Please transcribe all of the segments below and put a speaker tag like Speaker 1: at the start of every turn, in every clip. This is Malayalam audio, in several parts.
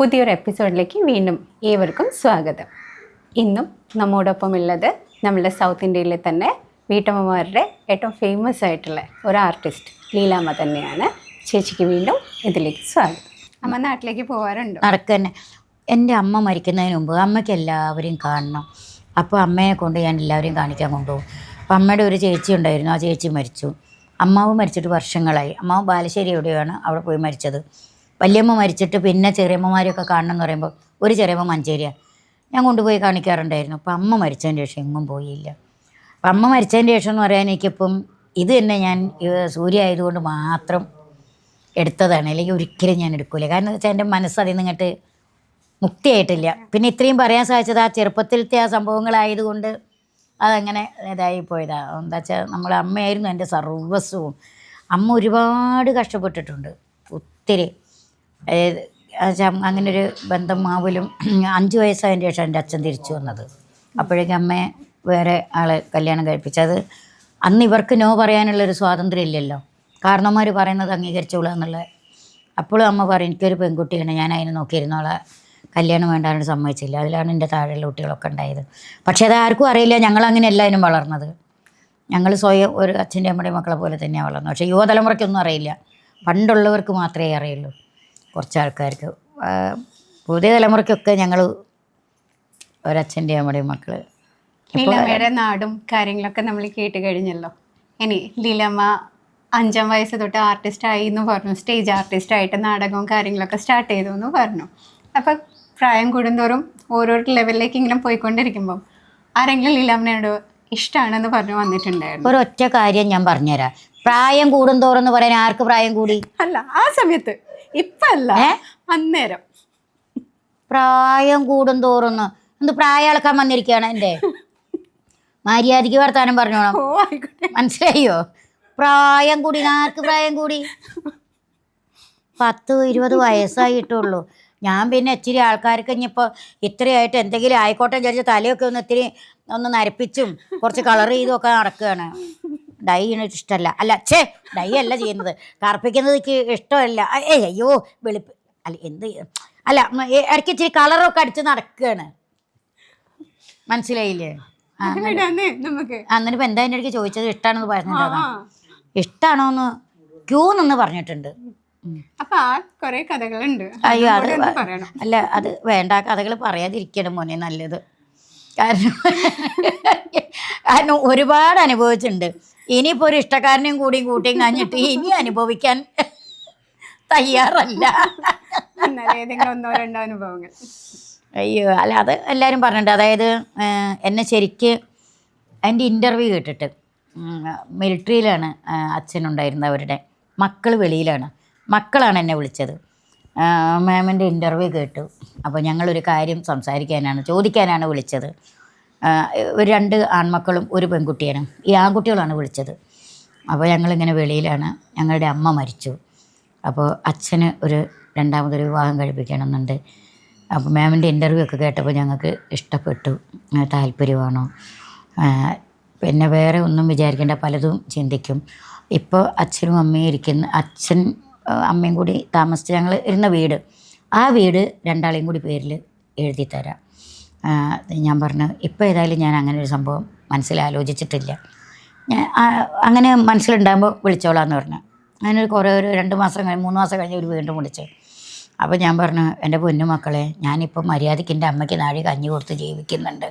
Speaker 1: പുതിയൊരു എപ്പിസോഡിലേക്ക് വീണ്ടും ഏവർക്കും സ്വാഗതം. ഇന്നും നമ്മോടൊപ്പം ഉള്ളത് നമ്മളുടെ സൗത്ത് ഇന്ത്യയിലെ തന്നെ വീട്ടമ്മമാരുടെ ഏറ്റവും ഫേമസ് ആയിട്ടുള്ള ഒരു ആർട്ടിസ്റ്റ് ലീലാമ്മ തന്നെയാണ്. ചേച്ചിക്ക് വീണ്ടും ഇതിലേക്ക് സ്വാഗതം. അമ്മ നാട്ടിലേക്ക് പോകാറുണ്ടോ
Speaker 2: തന്നെ. എന്റെ അമ്മ മരിക്കുന്നതിന് മുമ്പ് അമ്മയ്ക്ക് എല്ലാവരെയും കാണണം. അപ്പോൾ അമ്മയെ കൊണ്ട് ഞാൻ എല്ലാവരെയും കാണിക്കാൻ കൊണ്ടുപോകും. അപ്പം അമ്മയുടെ ഒരു ചേച്ചി ഉണ്ടായിരുന്നു. ആ ചേച്ചി മരിച്ചു. അമ്മാവ് മരിച്ചിട്ട് വർഷങ്ങളായി. അമ്മാവ് ബാലുശ്ശേരി എവിടെയാണ് അവിടെ പോയി മരിച്ചത്. വല്യമ്മ മരിച്ചിട്ട് പിന്നെ ചെറിയമ്മമാരെയൊക്കെ കാണണം എന്ന് പറയുമ്പോൾ ഒരു ചെറിയമ്മ മഞ്ചേരിയാണ് ഞാൻ കൊണ്ടുപോയി കാണിക്കാറുണ്ടായിരുന്നു. അപ്പം അമ്മ മരിച്ചതിന് ശേഷം എങ്ങും പോയില്ല. അപ്പം അമ്മ മരിച്ചതിന് ശേഷം എന്ന് പറയാൻ എനിക്കിപ്പം ഇത് തന്നെ ഞാൻ സൂര്യ ആയതുകൊണ്ട് മാത്രം എടുത്തതാണ്. അല്ലെങ്കിൽ ഒരിക്കലും ഞാൻ എടുക്കില്ല കാരണം എന്ന് വെച്ചാൽ എന്റെ മനസ്സ് അതിൽ നിന്നിട്ട് മുക്തിയായിട്ടില്ല. പിന്നെ ഇത്രയും പറയാൻ സാധിച്ചത് ആ ചെറുപ്പത്തിലത്തെ ആ സംഭവങ്ങളായതുകൊണ്ട് അതങ്ങനെ ഇതായി പോയതാണ് എന്താ വെച്ചാൽ നമ്മളെ അമ്മയായിരുന്നു എന്റെ സർവസ്വവും അമ്മ ഒരുപാട് കഷ്ടപ്പെട്ടിട്ടുണ്ട്. ഒത്തിരി. ഏത് എന്നുവെച്ചാൽ അങ്ങനെ ഒരു ബന്ധം മാവിലും അഞ്ച് വയസ്സായതിന് ശേഷം എന്റെ അച്ഛൻ തിരിച്ചു വന്നത്. അപ്പോഴേക്കും അമ്മയെ വേറെ ആളെ കല്യാണം കഴിപ്പിച്ചത് അന്ന് ഇവർക്ക് നോ പറയാനുള്ളൊരു സ്വാതന്ത്ര്യം ഇല്ലല്ലോ. കാരണവന്മാർ പറയുന്നത് അംഗീകരിച്ചോളൂ എന്നുള്ള. അപ്പോഴും അമ്മ പറയും എനിക്കൊരു പെൺകുട്ടിയാണ്. ഞാൻ അതിനെ നോക്കിയിരുന്നോളെ കല്യാണം വേണ്ടാണ്ട് സമ്മതിച്ചില്ല. അതിലാണ് എന്റെ താഴെയുള്ള കുട്ടികളൊക്കെ ഉണ്ടായത്. പക്ഷേ അത് ആർക്കും അറിയില്ല. ഞങ്ങൾ അങ്ങനെ എല്ലാവരും വളർന്നത്. ഞങ്ങൾ സ്വയം ഒരു അച്ഛന്റെ അമ്മയുടെ മക്കളെ പോലെ തന്നെയാണ് വളർന്നത്. പക്ഷേ യുവതലമുറയ്ക്കൊന്നും അറിയില്ല. പണ്ടുള്ളവർക്ക് മാത്രമേ അറിയുള്ളൂ. കുറച്ച് ആൾക്കാർക്ക് പുതിയ തലമുറയ്ക്കൊക്കെ ഞങ്ങൾ ഒരച്ഛന്റെ അമ്മയുടെയും മക്കൾ
Speaker 1: ലീലമ്മയുടെ നാടും കാര്യങ്ങളൊക്കെ നമ്മൾ കേട്ട് കഴിഞ്ഞല്ലോ. ഇനി ലീലമ്മ അഞ്ചാം വയസ്സ് തൊട്ട് ആർട്ടിസ്റ്റായി എന്ന് പറഞ്ഞു. സ്റ്റേജ് ആർട്ടിസ്റ്റ് ആയിട്ട് നാടകവും കാര്യങ്ങളൊക്കെ സ്റ്റാർട്ട് ചെയ്തു എന്ന് പറഞ്ഞു. അപ്പം പ്രായം കൂടുന്തോറും ഓരോ ലെവലിലേക്ക് ഇങ്ങനെ പോയിക്കൊണ്ടിരിക്കുമ്പം ആരെങ്കിലും ലീലാമ്മനോട് ഇഷ്ടമാണെന്ന് പറഞ്ഞു വന്നിട്ടുണ്ടായിരുന്നു.
Speaker 2: ഒരൊറ്റ കാര്യം ഞാൻ പറഞ്ഞുതരാം. പ്രായം കൂടുന്തോറും എന്ന് പറയാൻ ആർക്ക് പ്രായം കൂടി?
Speaker 1: അല്ല ആ സമയത്ത് ഇപ്പം അല്ല അന്നേരം.
Speaker 2: പ്രായം കൂടും തോറുന്നു എന്ത് പ്രായം അളക്കാൻ വന്നിരിക്കുകയാണ് എന്റെ മര്യാദയ്ക്ക് വർത്താനം പറഞ്ഞോണം മനസ്സിലായോ? പ്രായം കൂടി ആർക്ക് പ്രായം കൂടി? പത്ത് ഇരുപത് വയസ്സായിട്ടുള്ളൂ ഞാൻ പിന്നെ ഇച്ചിരി ആൾക്കാർക്ക് ഇനിയിപ്പോൾ ഇത്രയായിട്ട് എന്തെങ്കിലും ആയിക്കോട്ടെ വിചാരിച്ച തലയൊക്കെ ഒന്ന് ഇത്തിരി ഒന്ന് നരപ്പിച്ചും കുറച്ച് കളർ ചെയ്തും ഒക്കെ നടക്കുകയാണ്. ഡൈ ചെയ്യണത് ഇഷ്ടമല്ല അല്ല ചേ ഡൈ അല്ല ചെയ്യുന്നത്. കറുപ്പിക്കുന്നത് എനിക്ക് ഇഷ്ടമല്ല. ഏ അയ്യോ വെളുപ്പ്. അല്ല എന്ത് അല്ല ഇടയ്ക്ക് ഇച്ചിരി കളറൊക്കെ അടിച്ച് നടക്കുകയാണ് മനസ്സിലായില്ലേ? അന്നിട്ട് ഇപ്പം എന്താ എന്റെ ഇടയ്ക്ക് ചോദിച്ചത്? ഇഷ്ടമാണെന്ന്
Speaker 1: ആ,
Speaker 2: ഇഷ്ടമാണോന്ന് ക്യൂ നിന്ന് പറഞ്ഞിട്ടുണ്ട്.
Speaker 1: കഥകളുണ്ട്.
Speaker 2: അയ്യോ അത് അല്ല അത് വേണ്ട. കഥകൾ പറയാതിരിക്കണം മോനെ നല്ലത്. കാരണം കാരണം ഒരുപാട് അനുഭവിച്ചിട്ടുണ്ട്. ഇനിയിപ്പോൾ ഒരു ഇഷ്ടക്കാരനെയും കൂടി കൂട്ടിയും കഴിഞ്ഞിട്ട് ഇനി അനുഭവിക്കാൻ തയ്യാറല്ല.
Speaker 1: ഒന്നോ രണ്ടോ അനുഭവങ്ങൾ.
Speaker 2: അയ്യോ അല്ല അത് എല്ലാവരും പറഞ്ഞിട്ടുണ്ട്. അതായത് എന്നെ ശരിക്ക് എന്റെ ഇന്റർവ്യൂ കേട്ടിട്ട് മിലിറ്ററിയിലാണ് അച്ഛനുണ്ടായിരുന്നത് അവരുടെ മക്കൾ വെളിയിലാണ്. മക്കളാണ് എന്നെ വിളിച്ചത്. മാമിന്റെ ഇന്റർവ്യൂ കേട്ടു. അപ്പോൾ ഞങ്ങളൊരു കാര്യം സംസാരിക്കാനാണ് ചോദിക്കാനാണ് വിളിച്ചത്. ഒരു രണ്ട് ആൺമക്കളും ഒരു പെൺകുട്ടിയാണ്. ഈ ആൺകുട്ടികളാണ് വിളിച്ചത്. അപ്പോൾ ഞങ്ങളിങ്ങനെ വെളിയിലാണ്. ഞങ്ങളുടെ അമ്മ മരിച്ചു. അപ്പോൾ അച്ഛന് ഒരു രണ്ടാമതൊരു വിവാഹം കഴിപ്പിക്കണമെന്നുണ്ട്. അപ്പോൾ മാമിന്റെ ഇന്റർവ്യൂ ഒക്കെ കേട്ടപ്പോൾ ഞങ്ങൾക്ക് ഇഷ്ടപ്പെട്ടു. താല്പര്യമാണോ? പിന്നെ വേറെ ഒന്നും വിചാരിക്കേണ്ട പലതും ചിന്തിക്കും. ഇപ്പോൾ അച്ഛനും അമ്മയും ഇരിക്കുന്ന അച്ഛൻ അമ്മയും കൂടി താമസിച്ച് ഞങ്ങൾ ഇരുന്ന വീട്. ആ വീട് രണ്ടാളെയും കൂടി പേരിൽ എഴുതി തരാം ഞാൻ പറഞ്ഞു ഇപ്പോൾ ഏതായാലും ഞാൻ അങ്ങനെ ഒരു സംഭവം മനസ്സിൽ ആലോചിച്ചിട്ടില്ല ഞാൻ അങ്ങനെ മനസ്സിലുണ്ടാകുമ്പോൾ വിളിച്ചോളാന്ന് പറഞ്ഞു. അങ്ങനെ ഒരു കുറേ ഒരു രണ്ട് മാസം കഴിഞ്ഞ് മൂന്ന് മാസം കഴിഞ്ഞ് ഒരു വീണ്ടും വിളിച്ചു. അപ്പോൾ ഞാൻ പറഞ്ഞു എന്റെ പൊന്നു മക്കളെ ഞാനിപ്പോൾ മര്യാദയ്ക്ക് എന്റെ അമ്മയ്ക്ക് നാഴി കഞ്ഞി കൊടുത്ത് ജീവിക്കുന്നുണ്ട്.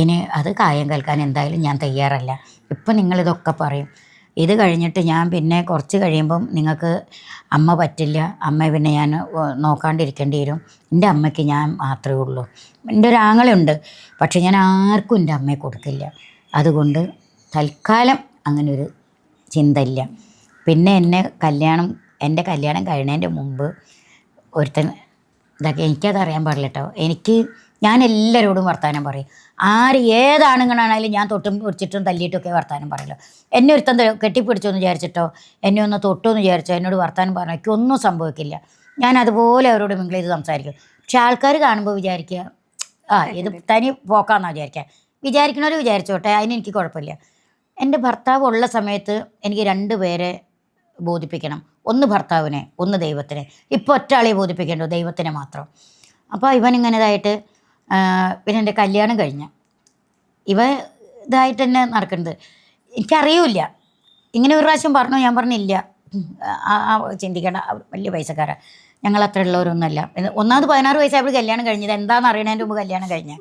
Speaker 2: ഇനി അത് കായം കേൾക്കാൻ എന്തായാലും ഞാൻ തയ്യാറല്ല. ഇപ്പം നിങ്ങളിതൊക്കെ പറയും. ഇത് കഴിഞ്ഞിട്ട് ഞാൻ പിന്നെ കുറച്ച് കഴിയുമ്പം നിങ്ങൾക്ക് അമ്മ പറ്റില്ല അമ്മ പിന്നെ ഞാൻ നോക്കാണ്ടിരിക്കേണ്ടി വരും. എന്റെ അമ്മയ്ക്ക് ഞാൻ മാത്രമേ ഉള്ളൂ. എന്റെ ഒരു ആങ്ങളുണ്ട് പക്ഷെ ഞാൻ ആർക്കും എന്റെ അമ്മയെ കൊടുക്കില്ല. അതുകൊണ്ട് തൽക്കാലം അങ്ങനെ ഒരു ഇല്ല പിന്നെ എന്നെ കല്യാണം എന്റെ കല്യാണം കഴിയുന്നതിന്റെ മുമ്പ് ഒരുത്തൻ ഇതൊക്കെ എനിക്കത് അറിയാൻ പാടില്ല കേട്ടോ. എനിക്ക് ഞാൻ എല്ലാവരോടും വർത്തമാനം പറയും. ആര് ഏതാണുങ്ങളാണെങ്കിലും ഞാൻ തൊട്ടും പിടിച്ചിട്ടും തല്ലിയിട്ടും ഒക്കെ വർത്തമാനം പറയല്ലോ. എന്നെ കെട്ടിപ്പിടിച്ചോന്ന് കെട്ടിപ്പിടിച്ചോ എന്ന് വിചാരിച്ചിട്ടോ? എന്നെ ഒന്ന് തൊട്ടോ എന്ന് വിചാരിച്ചോ? എന്നോട് വർത്താനം പറഞ്ഞു? എനിക്കൊന്നും സംഭവിക്കില്ല. ഞാൻ അതുപോലെ അവരോട് മിങ്കിൾ ചെയ്ത് സംസാരിക്കും. പക്ഷെ ആൾക്കാർ കാണുമ്പോൾ വിചാരിക്കുക ആ ഇത് തനി പോക്കാന്നാ വിചാരിക്കുക. വിചാരിക്കണവർ വിചാരിച്ചോട്ടെ അതിന് എനിക്ക് കുഴപ്പമില്ല. എന്റെ ഭർത്താവ് ഉള്ള സമയത്ത് എനിക്ക് രണ്ട് പേരെ ബോധിപ്പിക്കണം. ഒന്ന് ഭർത്താവിനെ ഒന്ന് ദൈവത്തിനെ. ഇപ്പോൾ ഒറ്റാളെ ബോധിപ്പിക്കേണ്ടു ദൈവത്തിനെ മാത്രം. അപ്പോൾ ഇവൻ ഇങ്ങനെ ഇതായിട്ട് ആ, പിന്നെ എന്റെ കല്യാണം കഴിഞ്ഞ. ഇവ ഇതായിട്ട് തന്നെ നടക്കുന്നത് എനിക്കറിയില്ല. ഇങ്ങനെ ഒരു പ്രാവശ്യം പറഞ്ഞു ഞാൻ പറഞ്ഞില്ല. ചിന്തിക്കേണ്ട. വലിയ പൈസക്കാരാ. ഞങ്ങൾ അത്ര ഉള്ളവരൊന്നുമല്ല. ഒന്നാമത് പതിനാറ് വയസ്സായപ്പോൾ കല്യാണം കഴിഞ്ഞത്. എന്താണെന്ന് അറിയണതിന്റെ മുമ്പ് കല്യാണം കഴിഞ്ഞ.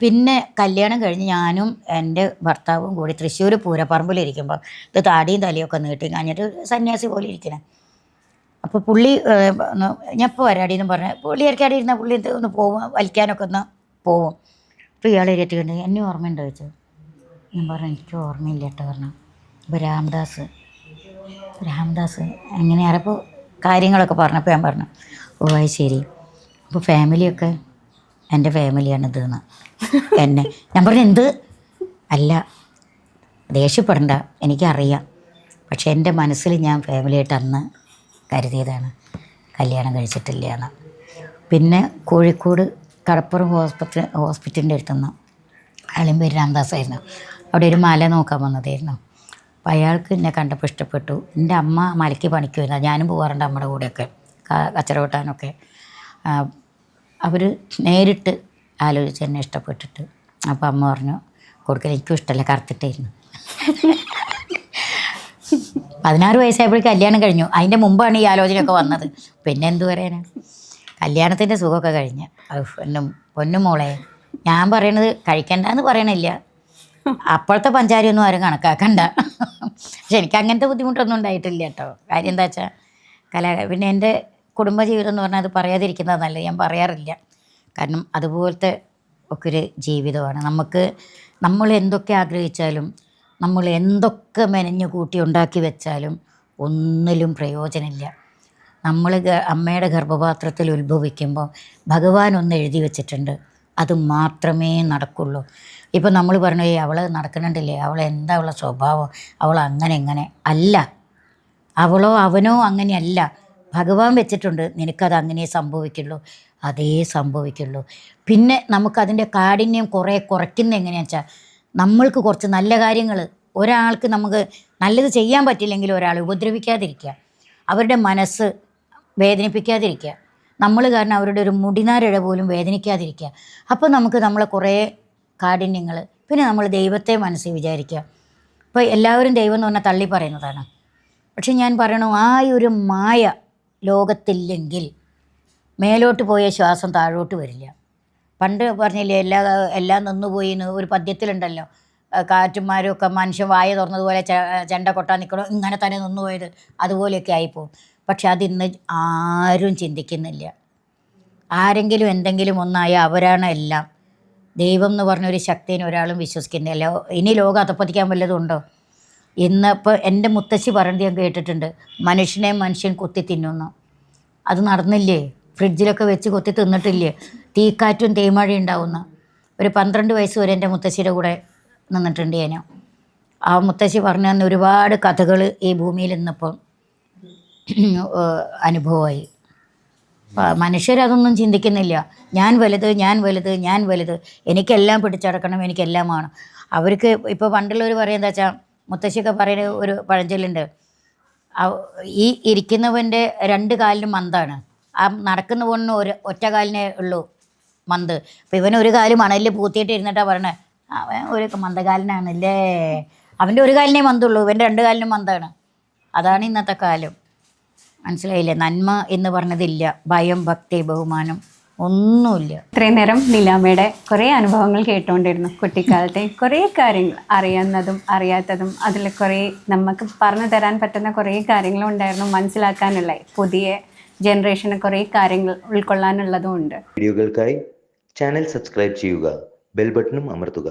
Speaker 2: പിന്നെ കല്യാണം കഴിഞ്ഞ് ഞാനും എന്റെ ഭർത്താവും കൂടി തൃശ്ശൂർ പൂരപ്പറമ്പിലിരിക്കുമ്പോൾ ഇത് താടിയും തലയൊക്കെ നീട്ടി കഴിഞ്ഞിട്ട് സന്യാസി പോലെ ഇരിക്കണേ. അപ്പോൾ പുള്ളി ഞാൻ ഇപ്പോൾ വരാടി എന്ന് പറഞ്ഞ്. പുള്ളി ഇറക്കാടി ഇരുന്ന പുള്ളി ഒന്ന് പോവും വലിക്കാനൊക്കെ ഒന്ന് പോവും. അപ്പോൾ ഇയാൾ ഇരട്ടി എന്നെ ഓർമ്മയുണ്ടോ? ചോദിച്ചു. ഞാൻ പറഞ്ഞു എനിക്ക് ഓർമ്മയില്ല കേട്ടോ പറഞ്ഞു. ഇപ്പോൾ രാംദാസ് രാംദാസ് എങ്ങനെയാണ് അപ്പോൾ കാര്യങ്ങളൊക്കെ പറഞ്ഞപ്പോൾ ഞാൻ പറഞ്ഞു ഓ അത് ശരി. അപ്പോൾ ഫാമിലിയൊക്കെ എന്റെ ഫാമിലിയാണ് ഇതെന്ന് എന്നെ. ഞാൻ പറഞ്ഞു എന്ത്? അല്ല ദേഷ്യപ്പെടണ്ട എനിക്കറിയാം. പക്ഷെ എന്റെ മനസ്സിൽ ഞാൻ ഫാമിലിയായിട്ട് അന്ന് കരുതിയതാണ്. കല്യാണം കഴിച്ചിട്ടില്ല എന്ന് പിന്നെ കോഴിക്കോട് കടപ്പുറം ഹോസ്പിറ്റൽ ഹോസ്പിറ്റലിന്റെ അടുത്തുനിന്ന് അയാളും പേര് രാംദാസായിരുന്നു. അവിടെ ഒരു മല നോക്കാൻ വന്നതായിരുന്നു. അപ്പോൾ അയാൾക്ക് എന്നെ കണ്ടപ്പോൾ ഇഷ്ടപ്പെട്ടു. എന്റെ അമ്മ മലയ്ക്ക് പണിക്ക് വരുന്നത് ഞാനും പോകാറുണ്ട് അമ്മയുടെ കൂടെയൊക്കെ കച്ചറവട്ടാനൊക്കെ. കച്ചറ വെട്ടാനൊക്കെ അവർ നേരിട്ട് ആലോചിച്ച് എന്നെ ഇഷ്ടപ്പെട്ടിട്ട് അപ്പോൾ അമ്മ പറഞ്ഞു കൊടുക്കൽ എനിക്കും ഇഷ്ടമല്ല കറുത്തിട്ടായിരുന്നു. പതിനാറ് വയസ്സായപ്പോൾ കല്യാണം കഴിഞ്ഞു. അതിന്റെ മുമ്പാണ് ഈ ആലോചനയൊക്കെ വന്നത്. പിന്നെ എന്തു പറയാനാ? കല്യാണത്തിന്റെ സുഖമൊക്കെ കഴിഞ്ഞ്. പൊന്നും പൊന്നും മോളെ. ഞാൻ പറയണത് കഴിക്കണ്ടെന്ന് പറയണില്ല. അപ്പോഴത്തെ പഞ്ചാരിയൊന്നും ആരും കണക്കാക്കണ്ട. പക്ഷെ എനിക്ക് അങ്ങനത്തെ ബുദ്ധിമുട്ടൊന്നും ഉണ്ടായിട്ടില്ല കേട്ടോ. കാര്യം എന്താ വെച്ചാൽ കലാ പിന്നെ എന്റെ കുടുംബജീവിതം എന്ന് പറഞ്ഞാൽ അത് പറയാതിരിക്കുന്നത് നല്ലത് ഞാൻ പറയാറില്ല. കാരണം അതുപോലത്തെ ഒക്കെ ഒരു ജീവിതമാണ്. നമുക്ക് നമ്മൾ എന്തൊക്കെ ആഗ്രഹിച്ചാലും നമ്മൾ എന്തൊക്കെ മെനഞ്ഞു കൂട്ടി ഉണ്ടാക്കി വെച്ചാലും ഒന്നിലും പ്രയോജനമില്ല. നമ്മൾ അമ്മയുടെ ഗർഭപാത്രത്തിൽ ഉത്ഭവിക്കുമ്പോൾ ഭഗവാൻ ഒന്ന് എഴുതി വെച്ചിട്ടുണ്ട്. അത് മാത്രമേ നടക്കുള്ളൂ. ഇപ്പം നമ്മൾ പറഞ്ഞു "ഏയ് അവൾ നടക്കുന്നുണ്ടല്ലേ? അവൾ എന്താ അവളെ സ്വഭാവം? അവൾ അങ്ങനെ എങ്ങനെ അല്ല. അവളോ അവനോ അങ്ങനെയല്ല. ഭഗവാൻ വെച്ചിട്ടുണ്ട്. നിനക്കത് അങ്ങനെ സംഭവിക്കുള്ളൂ. അതേ സംഭവിക്കുള്ളൂ. പിന്നെ നമുക്കതിന്റെ കാഠിന്യം കുറേ കുറയ്ക്കുന്ന എങ്ങനെയാണെന്ന് വെച്ചാൽ നമ്മൾക്ക് കുറച്ച് നല്ല കാര്യങ്ങൾ ഒരാൾക്ക് നമുക്ക് നല്ലത് ചെയ്യാൻ പറ്റില്ലെങ്കിൽ ഒരാളെ ഉപദ്രവിക്കാതിരിക്കുക. അവരുടെ മനസ്സ് വേദനിപ്പിക്കാതിരിക്കുക. നമ്മൾ കാരണം അവരുടെ ഒരു മുടിനാരിഴ പോലും വേദനിക്കാതിരിക്കുക. അപ്പോൾ നമുക്ക് നമ്മളെ കുറേ കാഠിന്യങ്ങൾ പിന്നെ നമ്മൾ ദൈവത്തെ മനസ്സിൽ വിചാരിക്കുക. ഇപ്പോൾ എല്ലാവരും ദൈവം എന്ന് പറഞ്ഞാൽ തള്ളി പറയുന്നതാണ്. പക്ഷെ ഞാൻ പറയണു ആ ഒരു മായ ലോകത്തില്ലെങ്കിൽ മേലോട്ട് പോയ ശ്വാസം താഴോട്ട് വരില്ല. പണ്ട് പറഞ്ഞില്ലേ എല്ലാ എല്ലാം നിന്നുപോയി ഒരു പദ്യത്തിലുണ്ടല്ലോ. കാറ്റുമാരും ഒക്കെ മനുഷ്യൻ വായ തുറന്നതുപോലെ ചെണ്ട കൊട്ടാൻ നിൽക്കണം ഇങ്ങനെ തന്നെ നിന്നുപോയത് അതുപോലെയൊക്കെ ആയിപ്പോവും. പക്ഷെ അതിന്ന് ആരും ചിന്തിക്കുന്നില്ല. ആരെങ്കിലും എന്തെങ്കിലും ഒന്നായ അവരാണ് എല്ലാം. ദൈവം എന്ന് പറഞ്ഞൊരു ശക്തിനെ ഒരാളും വിശ്വസിക്കുന്നില്ല. ഇനി ലോകം അതപ്പതിക്കാൻ വല്ലതുണ്ടോ ഇന്ന് ഇന്നിപ്പോൾ എന്റെ മുത്തശ്ശി പറഞ്ഞത് ഞാൻ കേട്ടിട്ടുണ്ട്. മനുഷ്യനെ മനുഷ്യൻ കൊത്തി തിന്നുന്നു. അത് നടന്നില്ലേ? ഫ്രിഡ്ജിലൊക്കെ വെച്ച് കൊത്തി തിന്നിട്ടില്ലേ? തീക്കാറ്റും തേമഴയും ഉണ്ടാവുന്ന ഒരു പന്ത്രണ്ട് വയസ്സ് വരെ എന്റെ മുത്തശ്ശിയുടെ കൂടെ നിന്നിട്ടുണ്ട് ഞാൻ. ആ മുത്തശ്ശി പറഞ്ഞു തന്ന ഒരുപാട് കഥകൾ ഈ ഭൂമിയിൽ ഇന്നിപ്പം അനുഭവമായി. മനുഷ്യരതൊന്നും ചിന്തിക്കുന്നില്ല. ഞാൻ വലുത് ഞാൻ വലുത് ഞാൻ വലുത്. എനിക്കെല്ലാം പിടിച്ചടക്കണം എനിക്കെല്ലാം വേണം. അവർക്ക് ഇപ്പോൾ പണ്ടുള്ളവർ പറയുന്നത് വെച്ചാൽ മുത്തശ്ശിയൊക്കെ പറയുന്ന ഒരു പഴഞ്ചൊല്ലുണ്ട്. ഈ ഇരിക്കുന്നവന്റെ രണ്ട് കാലിനും മന്താണ് ആ നടക്കുന്ന പോണിന് ഒരു ഒറ്റ കാലിനേ ഉള്ളൂ. മന്ത്. അപ്പം ഇവൻ ഒരു കാൽ മണലിൽ പൂത്തിയിട്ട് ഇരുന്നിട്ടാണ് പറയണേ അവൻ ഒരു മന്ദകാലനാണല്ലേ? അവന്റെ ഒരു കാലിനേ മന്തുള്ളൂ ഇവന്റെ രണ്ട് കാലിനും മന്ദാണ് അതാണ് ഇന്നത്തെ കാലം. മനസ്സിലായില്ലേ? നന്മ എന്ന് പറഞ്ഞതില്ല ഭയം ഭക്തി ബഹുമാനം ഒന്നുമില്ല.
Speaker 1: ഇത്രയും നേരം നിലാമയുടെ കുറേ അനുഭവങ്ങൾ കേട്ടുകൊണ്ടിരുന്നു കുട്ടിക്കാലത്തെ. കുറേ കാര്യങ്ങൾ അറിയുന്നതും അറിയാത്തതും അതിൽ കുറേ നമുക്ക് പറഞ്ഞു തരാൻ പറ്റുന്ന കുറേ കാര്യങ്ങളും ഉണ്ടായിരുന്നു മനസ്സിലാക്കാനുള്ള പുതിയ ജനറേഷന് കുറേ കാര്യങ്ങൾ ഉൾക്കൊള്ളാനുള്ളതും ഉണ്ട്.
Speaker 3: വീഡിയോകൾക്കായി ചാനൽ സബ്സ്ക്രൈബ് ചെയ്യുക ബെൽ ബട്ടണും അമർത്തുക.